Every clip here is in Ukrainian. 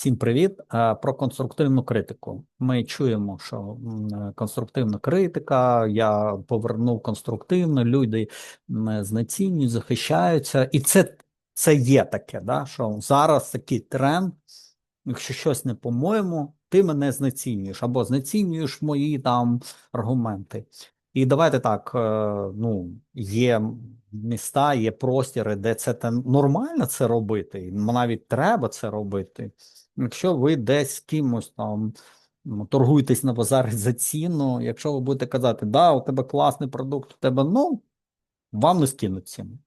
Всім привіт. Про конструктивну критику. Ми чуємо, що конструктивна критика, я повернув конструктивно, люди знецінюють, захищаються. І це, це є таке, да, що зараз такий тренд, якщо щось не по-моєму, ти мене знецінюєш або знецінюєш мої там аргументи. І давайте так: е, ну, є міста, є простіри, де це нормально це робити, навіть треба це робити. Якщо ви десь з кимось там торгуєтесь на базарі за ціну, якщо ви будете казати, да, у тебе класний продукт, у тебе ну, вам не скинуть ціну.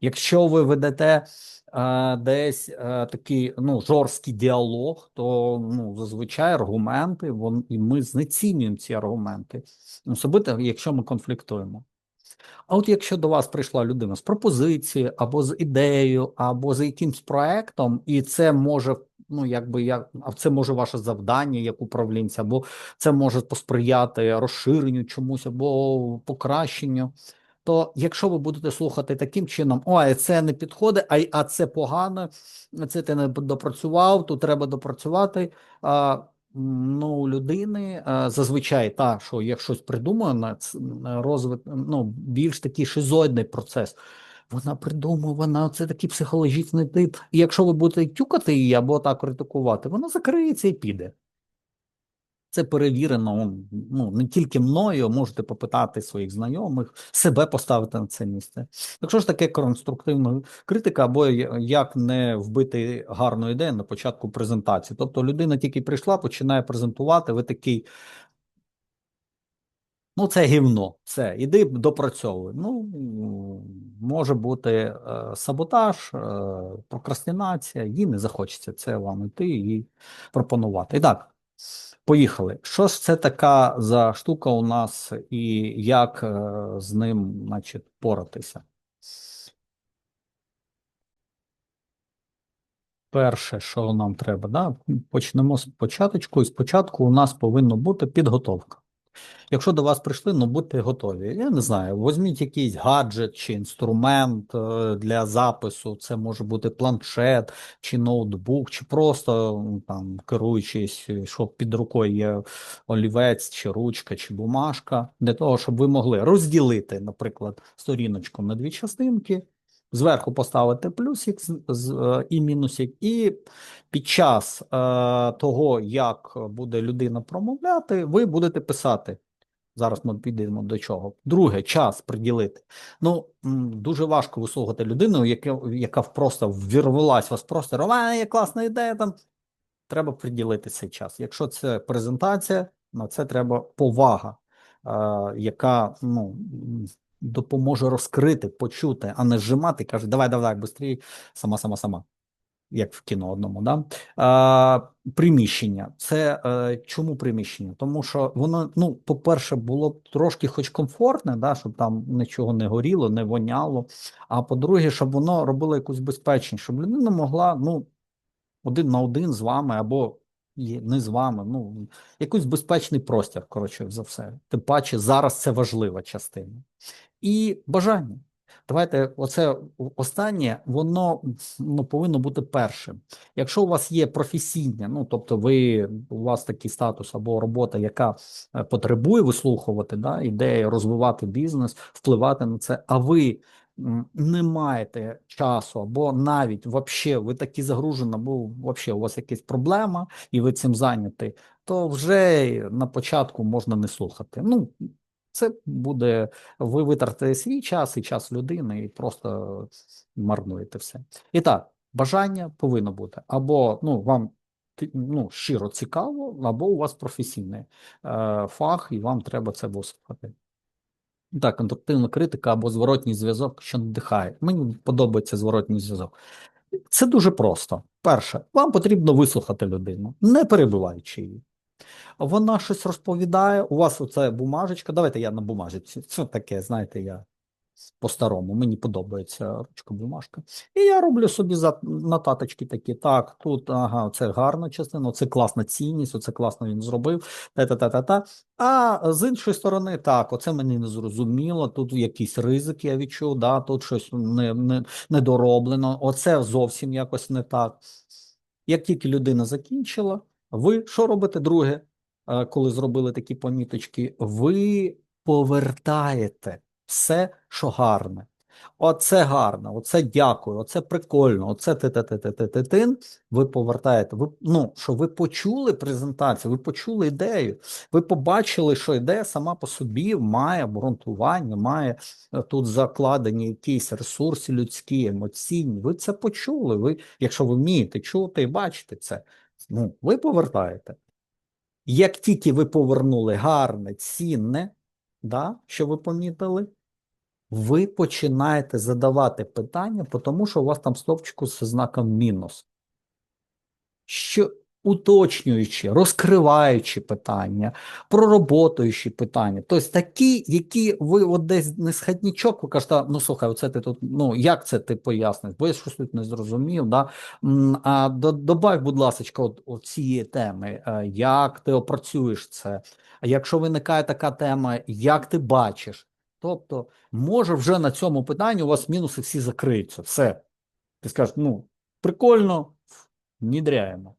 Якщо ви ведете е, десь е, такий ну, жорсткий діалог, то ну, зазвичай аргументи, вон, і ми знецінюємо ці аргументи, особливо, якщо ми конфліктуємо. А от якщо до вас прийшла людина з пропозицією, або з ідеєю, або з якимсь проектом, і це може, ну якби як, а це може ваше завдання як управлінця, або це може посприяти розширенню чомусь, або покращенню. То якщо ви будете слухати таким чином, ой, це не підходить, а, а це погано, це ти не допрацював, тут треба допрацювати. А, Ну, у людини зазвичай та, що як щось придумано, це розвит, ну, більш такий шизоїдний процес. Вона придумує, вона це такий психологічний тип. І якщо ви будете тюкати її або так критикувати, вона закриється і піде. Це перевірено ну, не тільки мною, можете попитати своїх знайомих, себе поставити на це місце. Якщо ж таке конструктивна критика, або як не вбити гарну ідею на початку презентації. Тобто людина тільки прийшла, починає презентувати, ви такий. Ну, це гівно, все, іди допрацьовуй. Ну, може бути е, саботаж, е, прокрастинація, їй не захочеться це вам іти і пропонувати. І так. Поїхали. Що ж це така за штука у нас і як е, з ним, значить, поратися? Перше, що нам треба, да? почнемо з початочку, і спочатку у нас повинна бути підготовка. Якщо до вас прийшли, ну будьте готові. Я не знаю, візьміть якийсь гаджет чи інструмент е, для запису. Це може бути планшет, чи ноутбук, чи просто там керуючись, що під рукою є олівець, чи ручка, чи бумажка, для того, щоб ви могли розділити, наприклад, сторіночку на дві частинки. Зверху поставити плюсик і мінусик, і під час е, того, як буде людина промовляти, ви будете писати. Зараз ми підемо до чого. Друге, час приділити. Ну, дуже важко вислухати людину, яка яка просто ввірвалась вас просто Роман, є класна ідея. там. Треба приділити цей час. Якщо це презентація, на це треба повага, е, яка ну, допоможе розкрити, почути, а не зжимати. Каже, давай, давай, швидше, сама, сама, сама як в кіно одному, да? А, приміщення. Це а, чому приміщення? Тому що воно, ну, по-перше, було б трошки хоч комфортне, да, щоб там нічого не горіло, не воняло. А по-друге, щоб воно робило якусь безпечність, щоб людина могла ну, один на один з вами або не з вами, ну, якийсь безпечний простір, коротше за все. Тим паче, зараз це важлива частина. І бажання. Давайте оце останнє, воно ну, повинно бути першим. Якщо у вас є професійне, ну тобто, ви у вас такий статус або робота, яка е, потребує вислухувати, да, ідеї розвивати бізнес, впливати на це, а ви не маєте часу, або навіть вообще ви такі загружені, або вообще у вас якась проблема, і ви цим зайняті, то вже на початку можна не слухати. Ну це буде, ви витратите свій час і час людини, і просто марнуєте все. І так, бажання повинно бути. Або ну, вам ну, щиро цікаво, або у вас професійний е, фах, і вам треба це вислухати. Так, конструктивна критика або зворотній зв'язок, що надихає. Мені подобається зворотній зв'язок. Це дуже просто. Перше, вам потрібно вислухати людину, не перебиваючи її вона щось розповідає. У вас оце бумажечка. Давайте я на бумажці. Це таке, знаєте, я по-старому. Мені подобається ручка бумажка. І я роблю собі нотаточки такі. Так, тут ага, це гарна частина, це класна цінність, оце класно він зробив. Та-та-та-та-та. А з іншої сторони, так, оце мені не зрозуміло. Тут якісь ризики я відчув, да, тут щось не, не, недороблено. Оце зовсім якось не так. Як тільки людина закінчила, ви що робите друге, е, коли зробили такі поміточки? Ви повертаєте все, що гарне. Оце гарно, оце дякую, оце прикольно, оце ти-ти-ти-ти-ти-тин. Ви повертаєте. Ви, ну, що ви почули презентацію, ви почули ідею, ви побачили, що ідея сама по собі має обґрунтування, має е, тут закладені якісь ресурси людські, емоційні. Ви це почули. Ви, якщо ви вмієте чути і бачите це, ну, ви повертаєте. Як тільки ви повернули гарне, цінне, да, що ви помітили, ви починаєте задавати питання, тому що у вас там стовпчику з знаком мінус. Що уточнюючи, розкриваючи питання, пророботуючи питання, тобто такі, які ви от десь не східнічок, ви кажете, ну слухай, оце ти тут, ну як це ти поясниш, бо я щось тут не зрозумів. Да? А добавь, будь ласка, от, от цієї теми, е, як ти опрацюєш це. А якщо виникає така тема, як ти бачиш? Тобто, може вже на цьому питанні у вас мінуси всі закриються. Все. Ти скажеш, ну, прикольно, внідряємо.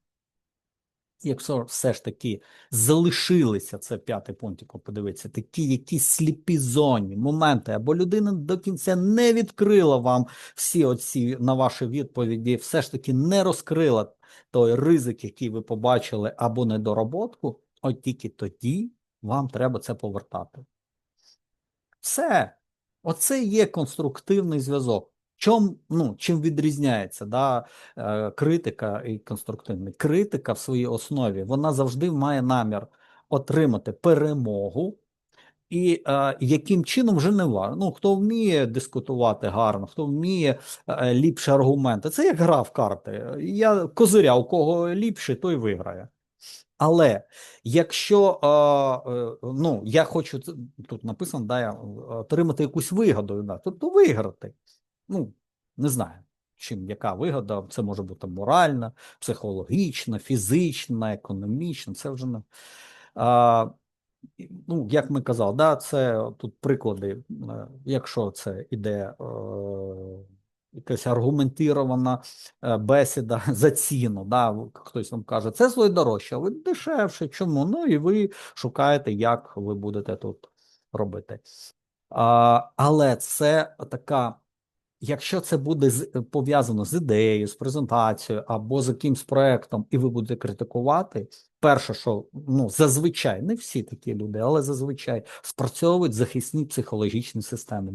Якщо все ж таки залишилися, це п'ятий пунктик, подивитися, такі якісь сліпі зоні, моменти, або людина до кінця не відкрила вам всі оці на ваші відповіді, все ж таки не розкрила той ризик, який ви побачили, або недороботку, от тільки тоді вам треба це повертати. Все. Оце є конструктивний зв'язок. Чом, ну, Чим відрізняється да, е, критика і конструктивний? Критика в своїй основі вона завжди має намір отримати перемогу, і е, яким чином вже не важливо. Ну, Хто вміє дискутувати гарно, хто вміє е, ліпше аргументи. Це як гра в карти. Я козиря, у кого ліпше, той виграє. Але якщо е, ну, я хочу тут написано, да, я, отримати якусь вигоду, да, тобто виграти. Ну, не знаю, чим яка вигода, це може бути моральна, психологічна, фізична, економічна, це вже не. А, ну, Як ми казали, да, це тут приклади, е, якщо це іде. Якась аргументована е, бесіда за ціну. Да? Хтось вам каже, це злой дорожче, а ви дешевше. Чому? Ну і ви шукаєте, як ви будете тут робити. А, Але це така Якщо це буде е, пов'язано з ідеєю, з презентацією або з якимсь проектом, і ви будете критикувати, перше, що ну зазвичай не всі такі люди, але зазвичай спрацьовують захисні психологічні системи.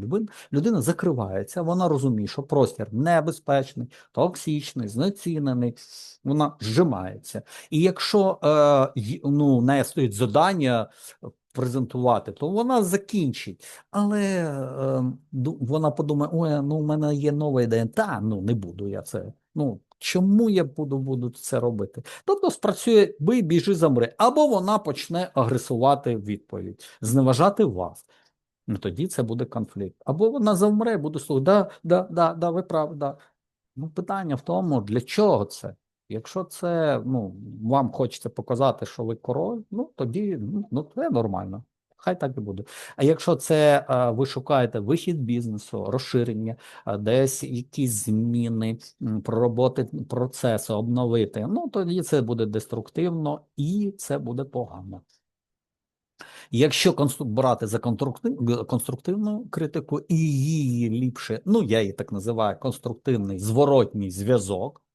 Людина закривається, вона розуміє, що простір небезпечний, токсичний, знецінений, вона зжимається. І якщо е, ну, не стоїть завдання презентувати, то вона закінчить. Але е, вона подумає: ой, ну в мене є нова ідея. Та ну не буду я це. Ну чому я буду буду це робити? Тобто спрацює бий, біжи, замри, або вона почне агресувати відповідь, зневажати вас. Ну тоді це буде конфлікт. Або вона завмре, буде слухати, да, да, да, да, ви праві, да. Ну, питання в тому, для чого це? Якщо це ну, вам хочеться показати, що ви король, ну тоді ну, це нормально. Хай так і буде. А якщо це а, ви шукаєте вихід бізнесу, розширення, а, десь якісь зміни, пророботи процесу, обновити, ну тоді це буде деструктивно і це буде погано. Якщо брати за конструктивну критику і її ліпше, ну я її так називаю конструктивний зворотній зв'язок.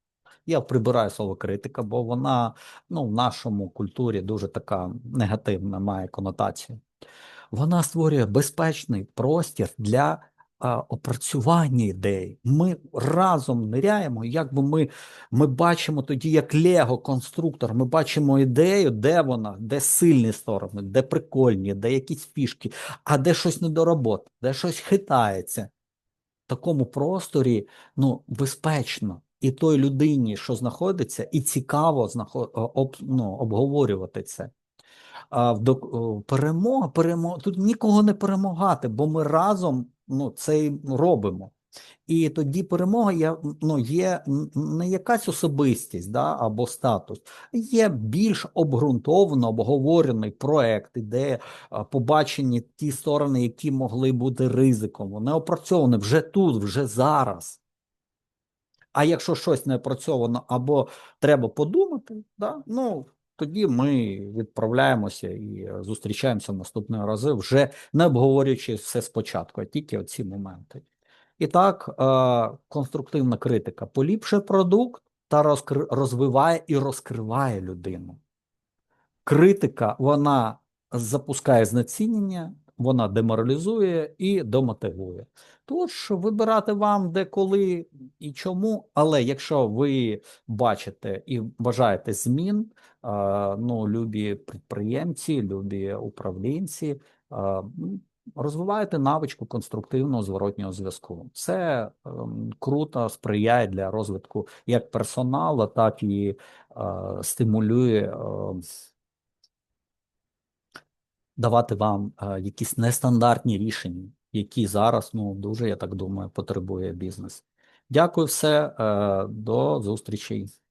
Я прибираю слово критика, бо вона ну, в нашому культурі дуже така негативна має конотацію. Вона створює безпечний простір для а, опрацювання ідей. Ми разом ниряємо, якби ми ми бачимо тоді, як Лего-конструктор, ми бачимо ідею, де вона, де сильні сторони, де прикольні, де якісь фішки, а де щось недоробота, де щось хитається. В такому просторі ну, безпечно і той людині, що знаходиться, і цікаво знаход... об... ну, обговорювати це. А в перемога, перемога тут нікого не перемагати, бо ми разом ну, це робимо. І тоді перемога є ну, є не якась особистість да, або статус, є більш обґрунтовано обговорений проект, де побачені ті сторони, які могли бути ризиком. Вони опрацьовані вже тут, вже зараз. А якщо щось не опрацьовано або треба подумати, да, ну тоді ми відправляємося і е, зустрічаємося наступного рази, вже не обговорюючи все спочатку, а тільки оці моменти. І так, е, конструктивна критика поліпшує продукт та розвиває і розкриває людину. Критика вона запускає знецінення, вона деморалізує і демотивує. Тож вибирати вам де коли і чому, але якщо ви бачите і бажаєте змін, ну, любі підприємці, любі управлінці, розвивайте навичку конструктивного зворотнього зв'язку. Це ем, круто сприяє для розвитку як персоналу, так і стимулює. Давати вам е, якісь нестандартні рішення, які зараз, ну, дуже, я так думаю, потребує бізнес. Дякую все, е, до зустрічей.